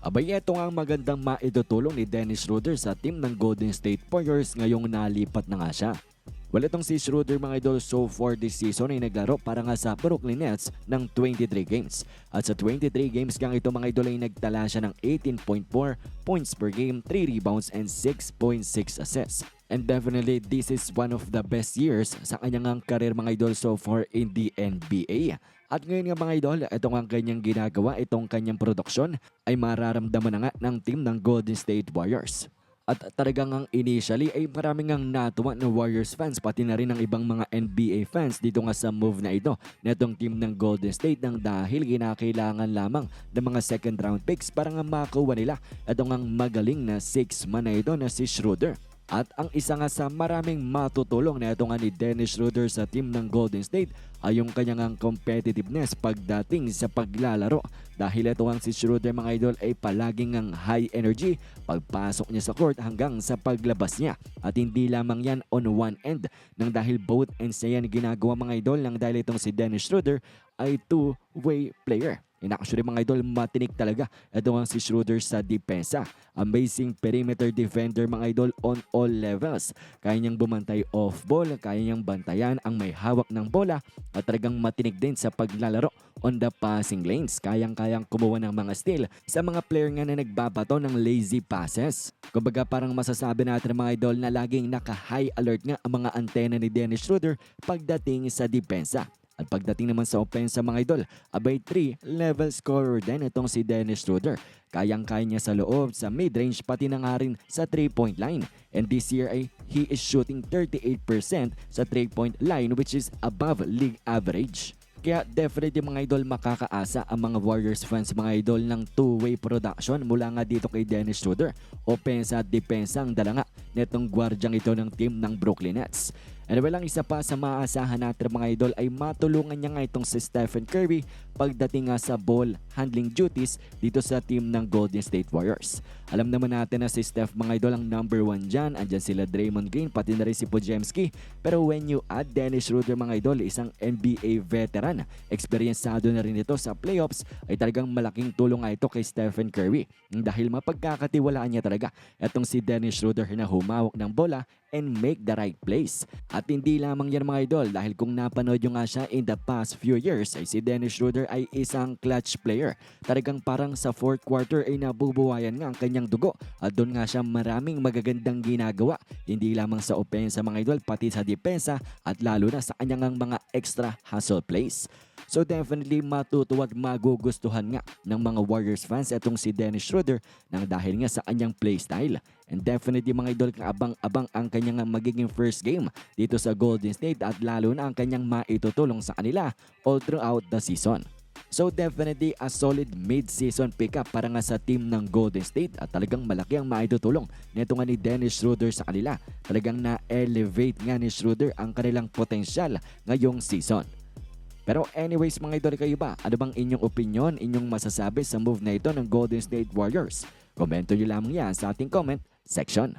Abay, ito nga ang magandang maitutulong ni Dennis Schroeder sa team ng Golden State Warriors ngayong nalipat na nga siya. Well, itong si Schroeder mga idol so far this season ay naglaro para nga sa Brooklyn Nets ng 23 games. At sa 23 games kang ito mga idol ay nagtala siya ng 18.4 points per game, 3 rebounds and 6.6 assists. And definitely this is one of the best years sa kanyang career mga idol so far in the NBA. At ngayon nga mga idol, itong ang kanyang ginagawa, itong kanyang produksyon ay mararamdaman na nga ng team ng Golden State Warriors. At talagang ang initially ay maraming ang natuwa ng Warriors fans pati na rin ng ibang mga NBA fans dito nga sa move na ito na itong team ng Golden State nang dahil ginakailangan lamang ng mga second round picks para nga makuha nila itong ang magaling na 6 man na ito na si Schroeder. At ang isa nga sa maraming matutulong na ito nga ni Dennis Schroeder sa team ng Golden State ay yung kanyang competitiveness pagdating sa paglalaro. Dahil ito ang si Schroeder mga idol ay palaging ang high energy pagpasok niya sa court hanggang sa paglabas niya. At hindi lamang yan on one end nang dahil both ends niya yan ginagawa mga idol nang dahil itong si Dennis Schroeder ay two-way player. And actually mga idol, matinik talaga. Ito ang si Schroeder sa depensa. Amazing perimeter defender mga idol on all levels. Kaya niyang bumantay off ball, kaya niyang bantayan ang may hawak ng bola at talagang matinig din sa paglalaro on the passing lanes. Kayang-kayang kumuha ng mga steal sa mga player nga na nagbabato ng lazy passes. Kumbaga parang masasabi natin mga idol na laging naka-high alert nga ang mga antena ni Dennis Schroeder pagdating sa depensa. At pagdating naman sa opensa mga idol, abay 3 level scorer din itong si Dennis Schroeder. Kayang-kaya niya sa loob, sa mid-range, pati na nga rin sa 3-point line. And this year ay he is shooting 38% sa 3-point line which is above league average. Kaya definitely mga idol makakaasa ang mga Warriors fans mga idol ng two-way production mula nga dito kay Dennis Schroeder. Opensa at depensa ang dala nga netong gwardyang ito ng team ng Brooklyn Nets. And walang isa pa sa maaasahan natin mga idol ay matulungan niya nga itong si Stephen Curry pagdating nga sa ball handling duties dito sa team ng Golden State Warriors. Alam naman natin na si Steph mga idol ang number one dyan. Andyan sila Draymond Green pati na rin si Pojemski. Pero when you add Dennis Schroeder mga idol, isang NBA veteran, eksperyensado na rin ito sa playoffs, ay talagang malaking tulong nga ito kay Stephen Curry. Dahil mapagkakatiwalaan niya talaga itong si Dennis Schroeder na humawak ng bola and make the right plays. At hindi lamang yan mga idol dahil kung napanood nyo nga siya in the past few years ay si Dennis Schroeder ay isang clutch player. Talagang parang sa fourth quarter ay nabubuhayan nga ang kanyang dugo at doon nga siya maraming magagandang ginagawa. Hindi lamang sa opensa mga idol pati sa depensa at lalo na sa kanyang mga extra hustle plays. So definitely matutuwa at magugustuhan nga ng mga Warriors fans itong si Dennis Schroeder nang dahil nga sa kanyang playstyle. And definitely mga idol kaabang-abang ang kanyang magiging first game dito sa Golden State at lalo na ang kanyang maitutulong sa kanila all throughout the season. So definitely a solid mid-season pickup para nga sa team ng Golden State at talagang malaki ang maitutulong nito nga ni Dennis Schroeder sa kanila. Talagang na-elevate nga ni Schroeder ang kanilang potensyal ngayong season. Pero anyways mga idol kayo ba, ano bang inyong opinion, inyong masasabi sa move na ito ng Golden State Warriors? Komento nyo lamang yan sa ating comment section.